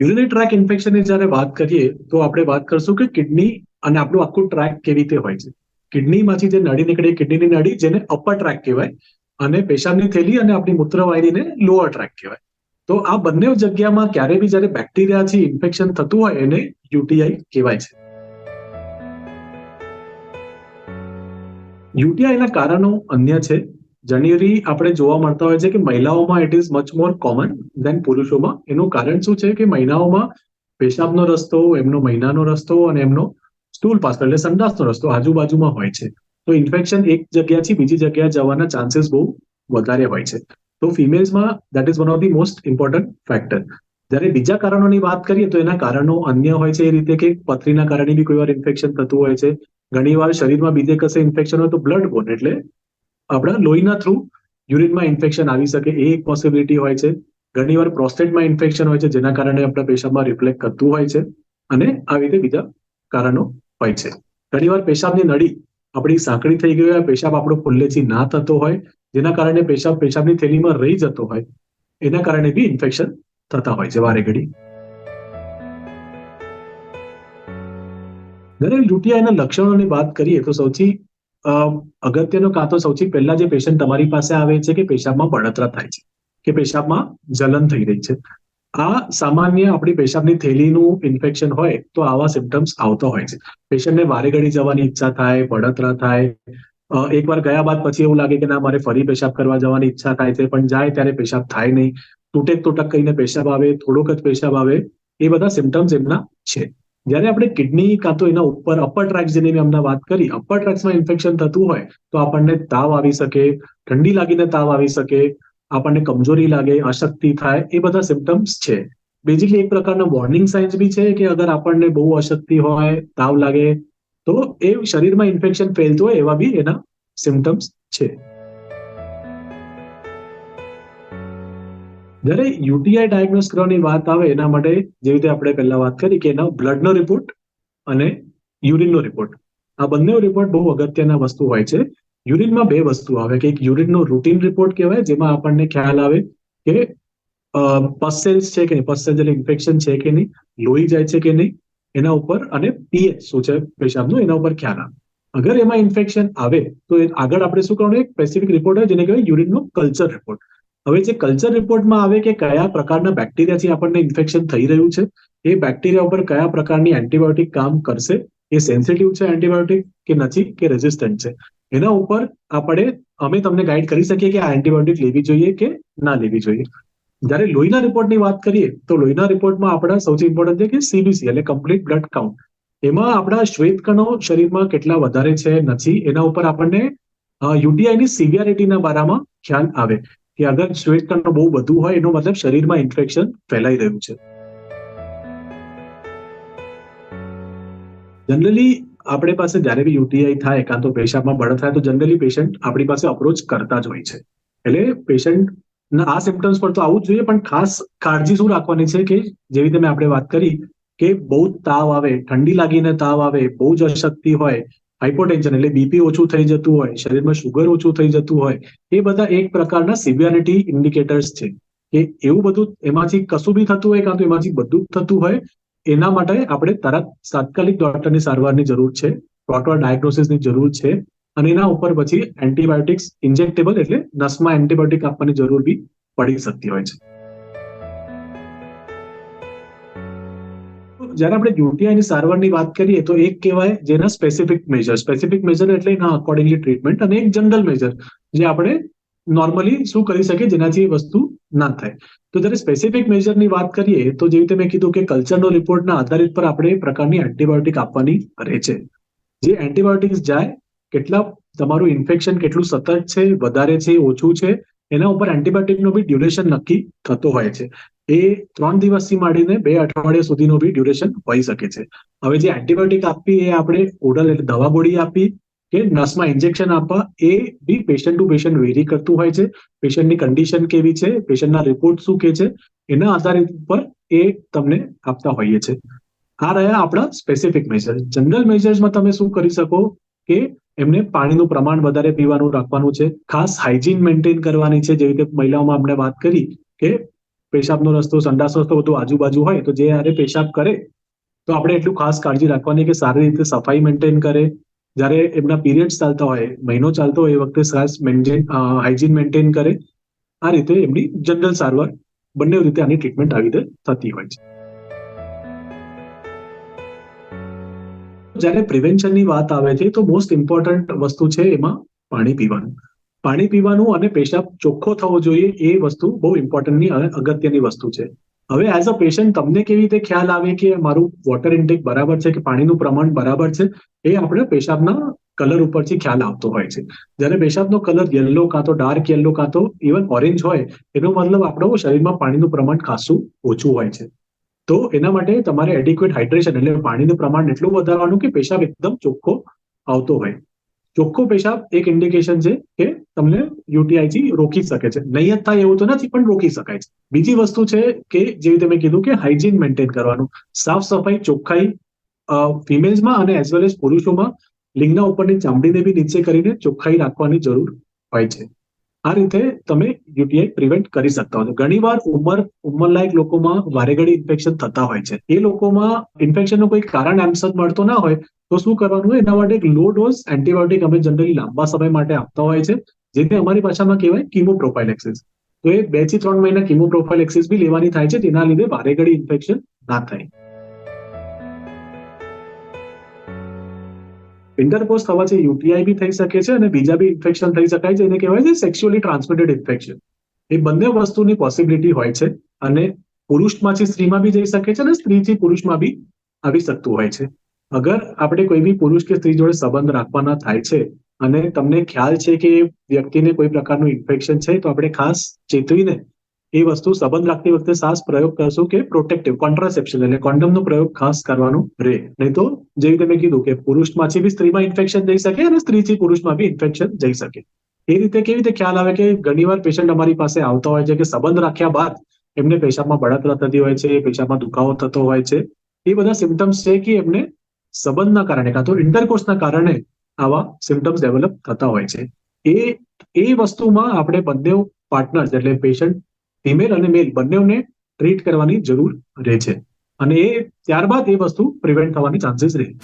Urinary track ઇન્ફેક્શનની જ્યારે વાત કરીએ, તો આપણે વાત કરશું કે કિડની અને આપણું આખું ટ્રેક કેવી રીતે હોય છે. કિડનીમાંથી જે નળી નીકળે કિડનીની નળી જેને અપર ટ્રેક કહેવાય, અને પેશાબની થેલી અને આપણી મૂત્રવાહિનીને લોઅર ટ્રેક કહેવાય. તો આ બંને જગ્યામાં ક્યારે બી જ્યારે બેક્ટેરિયાથી ઇન્ફેક્શન થતું હોય, એને યુટીઆઈ કહેવાય છે. યુટીઆઈના કારણો અન્ય છે. જનરલી આપણે જોવા મળતા હોય છે કે મહિલાઓમાં it is much more common than પુરુષોમાં. એનું કારણ શું છે કે મહિલાઓમાં પેશાબનો રસ્તો, એમનો મહિનાનો રસ્તો અને એમનો સ્ટૂલ પાસ એટલે સંડાસનો રસ્તો આજુબાજુમાં હોય છે. તો ઇન્ફેક્શન એક જગ્યાથી બીજી જગ્યાએ જવાના ચાન્સીસ બહુ વધારે હોય છે. તો ફિમેલ્સમાં that is one of the most important factor જ્યારે બીજા કારણોની વાત કરીએ તો એના કારણો અન્ય હોય છે એ રીતે કે પથરીના કારણે બી કોઈ વાર ઇન્ફેક્શન થતું હોય છે. ઘણીવાર શરીરમાં બીજે કશે ઇન્ફેક્શન હોય તો બ્લડ બોન એટલે આપણા લોહીના થ્રુ યુરિનમાં ઇન્ફેક્શન આવી શકે એ એક પોસિબિલિટી હોય છે. ઘણીવાર પ્રોસ્ટેટમાં ઇન્ફેક્શન હોય છે, જેના કારણે આપણા પેશાબમાં રિફ્લેક્ટ કરતું હોય છે અને આવી રીતે બીજા કારણો હોય છે. ઘણીવાર પેશાબની નળી આપણી સાંકડી થઈ ગઈ હોય, પેશાબ આપણો ખુલ્લેથી ના થતો હોય, જેના કારણે પેશાબ પેશાબની થેલીમાં રહી જતો હોય, એના કારણે બી ઇન્ફેક્શન થતા હોય છે વારે ઘડી. દરેક યુટીઆઈના લક્ષણોની વાત કરીએ તો સૌથી અગત્યનો કાં તો સૌથી પહેલા જે પેશન્ટ તમારી પાસે આવે છે કે પેશાબમાં બળતરા થાય છે, કે પેશાબમાં જલન થઈ રહી છે. આ સામાન્ય આપણી પેશાબની થેલીનું ઇન્ફેક્શન હોય તો આવા સિમ્ટમ્સ આવતા હોય છે. પેશન્ટને વારે ઘડી જવાની ઈચ્છા થાય, બળતરા થાય. એકવાર ગયા બાદ પછી એવું લાગે કે ના, મારે ફરી પેશાબ કરવા જવાની ઈચ્છા થાય છે, પણ જાય ત્યારે પેશાબ થાય નહીં. તૂટેક તૂટક કહીને પેશાબ આવે, થોડોક જ પેશાબ આવે, એ બધા સિમ્ટમ્સ એમના છે. જ્યારે આપણે કિડની કાં તો એના ઉપર અપર ટ્રેક્સ જેની મેં હમણાં વાત કરી અપર ટ્રેક્સમાં ઇન્ફેક્શન થતું હોય, તો આપણને તાવ આવી શકે, ઠંડી લાગીને તાવ આવી શકે, આપણને કમજોરી લાગે અશક્તિ થાય, એ બધા સિમ્ટમ્સ છે. બેઝિકલી એક પ્રકારના વોર્નિંગ સાઇન્સ બી છે કે અગર આપણને બહુ અશક્તિ હોય, તાવ લાગે, તો એ શરીરમાં ઇન્ફેક્શન ફેલતું હોય એવા બી એના સિમ્ટમ્સ છે. જ્યારે યુટીઆઈ ડાયગ્નોસ કરવાની વાત આવે, એના માટે જેવી રીતે આપણે પહેલા વાત કરી કે એના બ્લડનો રિપોર્ટ અને યુરિનનો રિપોર્ટ આ બંને રિપોર્ટ બહુ અગત્યના વસ્તુ હોય છે. યુરિનમાં બે વસ્તુ આવે, કે એક યુરિનનો રૂટીન રિપોર્ટ કહેવાય, જેમાં આપણને ખ્યાલ આવે કે પસેલ્સ છે કે નહીં પસેલ્સ એટલે ઇન્ફેક્શન છે કે નહીં, લોહી જાય છે કે નહીં, એના ઉપર અને પીએચ શું છે પેશાબનું, એના ઉપર ખ્યાલ આવે. અગર એમાં ઇન્ફેક્શન આવે, તો આગળ આપણે શું કરવાનું, એક સ્પેસિફિક રિપોર્ટ હોય જેને કહેવાય યુરિનનો કલ્ચર રિપોર્ટ હવે જે કલ્ચર રિપોર્ટમાં આવે કે કયા પ્રકારના બેક્ટેરિયાથી આપણને ઇન્ફેક્શન થઈ રહ્યું છે, એ બેક્ટેરિયા ઉપર કયા પ્રકારની એન્ટીબાયોટિક કામ કરશે, એ સેન્સિટિવ છે એન્ટીબાયોટિક કે નથી, કે રેઝિસ્ટન્ટ છે. એના ઉપર આપણે, અમે તમને ગાઈડ કરી શકીએ કે આ એન્ટીબાયોટિક લેવી જોઈએ કે ના લેવી જોઈએ. જ્યારે લોહીના રિપોર્ટની વાત કરીએ, તો લોહીના રિપોર્ટમાં આપણા સૌથી ઇમ્પોર્ટન્ટ છે કે સીબીસી એટલે કમ્પ્લીટ બ્લડ કાઉન્ટ એમાં આપણા શ્વેત કણો શરીરમાં કેટલા વધારે છે, નથી, એના ઉપર આપણને યુટીઆઈની સિવિયરિટીના બારામાં ખ્યાલ આવે. કે અગર શ્વેત કણો બહુ વધુ હોય, એનો મતલબ શરીરમાં ઇન્ફેક્શન ફેલાઈ રહ્યું છે. જનરલી આપણી પાસે જ્યારે બી યુટીઆઈ થાય, કાં તો પેશાબમાં બળ થાય, તો જનરલી પેશન્ટ આપણી પાસે અપ્રોચ કરતા જ હોય છે. એટલે પેશન્ટ આ સિમ્ટમ્સ પર તો આવું જ જોઈએ, પણ ખાસ કાળજી શું રાખવાની છે કે જેવી રીતે મેં આપણે વાત કરી કે બહુ તાવ આવે, ઠંડી લાગીને તાવ આવે, બહુ જ અશક્તિ હોય હાઇપોટેન્શન એટલે બીપી ઓછું થઈ જતું હોય, શરીરમાં શુગર ઓછું થઈ જતું હોય, એ બધા એક પ્રકારના સિવિયરિટી ઇન્ડિકેટર્સ છે. કે એવું બધું એમાંથી કશું બી થતું હોય કાં તો એમાંથી બધું થતું હોય, એના માટે આપણે તરત તાત્કાલિક ડોક્ટરની સારવારની જરૂર છે પ્રોપર ડાયગ્નોસિસની જરૂર છે, અને એના ઉપર પછી એન્ટીબાયોટિક્સ ઇન્જેક્ટેબલ એટલે નસમાં એન્ટીબાયોટિક આપવાની જરૂર બી પડી શકતી હોય છે. જ્યારે આપણે યુટીઆઈની સારવારની વાત કરીએ તો એક કહેવાય જેના સ્પેસિફિક મેજર સ્પેસિફિક મેજર એટલે એના અકોર્ડિંગલી ટ્રીટમેન્ટ અને એક જનરલ મેજર જે આપણે નોર્મલી શું કરી શકીએ જેનાથી એ વસ્તુ ના થાય. તો જ્યારે સ્પેસિફિક મેજરની વાત કરીએ તો જેવી રીતે મેં કીધું કે કલ્ચરનો રિપોર્ટના આધારિત પર આપણે પ્રકારની એન્ટીબાયોટિક આપવાની રહે છે. જે એન્ટીબાયોટિક્સ જાય, કેટલા તમારું ઇન્ફેક્શન કેટલું સતત છે, વધારે છે, ઓછું છે, એના ઉપર એન્ટીબાયોટિકનો બી ડ્યુરેશન નક્કી થતો હોય છે. એ ત્રણ દિવસથી માંડીને બે અઠવાડિયા સુધીનો બી ડ્યુરેશન હોઈ શકે છે. હવે જે એન્ટીબાયોટિક આપવી એ આપણે ઓડલ એટલે દવા ગોળી આપી કે નસમાં ઇન્જેક્શન આપવા એ બી પેશન્ટ ટુ પેશન્ટ વેરી કરતું હોય છે. પેશન્ટની કન્ડિશન કેવી છે? પેશન્ટના રિપોર્ટ શું કે છે? એના આધારિત પર એ તમને આપતા હોઈએ છે. આ રહ્યા આપણા સ્પેસિફિક મેજર જનરલ મેજર્સમાં તમે શું કરી શકો કે એમને પાણીનું પ્રમાણ વધારે પીવાનું રાખવાનું છે. ખાસ હાઇજીન મેન્ટેન કરવાની છે. જેવી રીતે મહિલાઓમાં આપણે વાત કરી કે પેશાબનો રસ્તો, સંડાસ રસ્તો બધું આજુબાજુ હોય, તો જે યારે પેશાબ કરે, તો આપણે એટલું ખાસ કાળજી રાખવાની કે સારી રીતે સફાઈ મેન્ટેન કરે. જ્યારે એમના પીરિયડ્સ ચાલતા હોય, મહિનો ચાલતો હોય, એ વખતે ખાસ મેન્ટેન હાઇજીન મેન્ટેન કરે. આ રીતે એમની જનરલ સારવાર બંને રીતે આની ટ્રીટમેન્ટ આવી રીતે થતી હોય છે. જ્યારે પ્રિવેન્શનની વાત આવે છે, તો મોસ્ટ ઇમ્પોર્ટન્ટ વસ્તુ છે એમાં પાણી પીવાનું. પાણી પીવાનું અને પેશાબ ચોખ્ખો થવો જોઈએ એ વસ્તુ બહુ ઇમ્પોર્ટન્ટની અને અગત્યની વસ્તુ છે. હવે એઝ અ પેશન્ટ તમને કેવી રીતે ખ્યાલ આવે કે મારું વોટર ઇન્ટેક બરાબર છે કે પાણીનું પ્રમાણ બરાબર છે, એ આપણે પેશાબના કલર ઉપરથી ખ્યાલ આવતો હોય છે. જ્યારે પેશાબનો કલર યલો કાં તો ડાર્ક યલો કાં તો ઇવન ઓરેન્જ હોય, એનો મતલબ આપણો શરીરમાં પાણીનું પ્રમાણ ખાસું ઓછું હોય છે. તો એના માટે તમારે એડિક્વેટ હાઇડ્રેશન એટલે પાણીનું પ્રમાણ એટલું વધારવાનું કે પેશાબ એકદમ ચોખ્ખો આવતો હોય. ચોખ્ખો પેશાબ એક ઇન્ડિકેશન છે કે તમને યુટીઆઈ થી રોકી શકે છે. નહીં જ થાય એવું તો નથી, પણ રોકી શકાય છે. બીજી વસ્તુ છે કે જેવી તમે કીધું કે હાઇજીન મેન્ટેન કરવાનું. સાફ સફાઈ ચોખ્ખાઈ ફિમેલ્સમાં અને એઝ વેલ એઝ પુરુષોમાં લિંગના ઉપરની ચામડીને બી નીચે કરીને ચોખ્ખાઈ રાખવાની જરૂર હોય છે. આ રીતે તમે યુટીઆઈ પ્રિવેન્ટ કરી શકતા હો છો. ઘણીવાર ઉંમર, ઉંમરલાયક લોકોમાં વારેઘડી ઇન્ફેક્શન થતા હોય છે. એ લોકોમાં ઇન્ફેક્શનનું કોઈ કારણ આન્સર મળતો ના હોય તો શું કરવાનું? એના માટે એક લો ડોઝ એન્ટીબાયોટિક અમે જનરલી લાંબા સમય માટે આપતા હોય છે. જેને અમારી ભાષામાં કહેવાય કીમો પ્રોફાઇલ એક્સિસ તો એ બેથી ત્રણ મહિના કીમો પ્રોફાઇલ એક્સિસ બી લેવાની થાય છે તેના લીધે ભારે ઘડી ઇન્ફેક્શન ના થાય. ઇન્ટરકોર્સ થવાથી યુટીઆઈ બી થઈ શકે છે અને બીજા બી ઇન્ફેક્શન થઈ શકાય છે, એને કહેવાય છે સેક્સ્યુઅલી ટ્રાન્સમિટેડ ઇન્ફેક્શન એ બંને વસ્તુની પોસિબિલિટી હોય છે અને પુરુષમાંથી સ્ત્રીમાં બી જઈ શકે છે અને સ્ત્રીથી પુરુષમાં બી આવી શકતું હોય છે. અગર આપણે કોઈ બી પુરુષ કે સ્ત્રી જોડે સંબંધ રાખવાના થાય છે અને તમને ખ્યાલ છે કે વ્યક્તિને કોઈ પ્રકારનું ઇન્ફેક્શન છે, તો આપણે ખાસ ચેતવીને એ વસ્તુ સંબંધ રાખતી વખતે ખાસ પ્રયોગ કરશું કે પ્રોટેક્ટિવ કોન્ટ્રાસેપ્શન એટલે કોન્ડમનો પ્રયોગ ખાસ કરવાનું રહે. નહીં તો જેવી તમે કીધું કે પુરુષમાંથી બી સ્ત્રીમાં ઇન્ફેક્શન જઈ શકે અને સ્ત્રીથી પુરુષમાં બી ઇન્ફેક્શન જઈ શકે. એ રીતે કેવી રીતે ખ્યાલ આવે કે ઘણીવાર પેશન્ટ અમારી પાસે આવતા હોય છે કે સંબંધ રાખ્યા બાદ એમને પેશાબમાં બળતરા થતી હોય છે, પેશાબમાં દુખાવો થતો હોય છે. એ બધા સિમ્ટમ્સ છે કે એમને સંબંધના કારણે કાં તો ઇન્ટરકોર્સના કારણે આવા સિમ્ટમ્સ ડેવલપ થતા હોય છે. એ એ વસ્તુમાં આપણે બંને પાર્ટનર્સ એટલે પેશન્ટ ફિમેલ અને મેલ બંનેને ટ્રીટ કરવાની જરૂર રહે છે. અને એ ત્યારબાદ એ વસ્તુ પ્રિવેન્ટ થવાની ચાન્સીસ રહે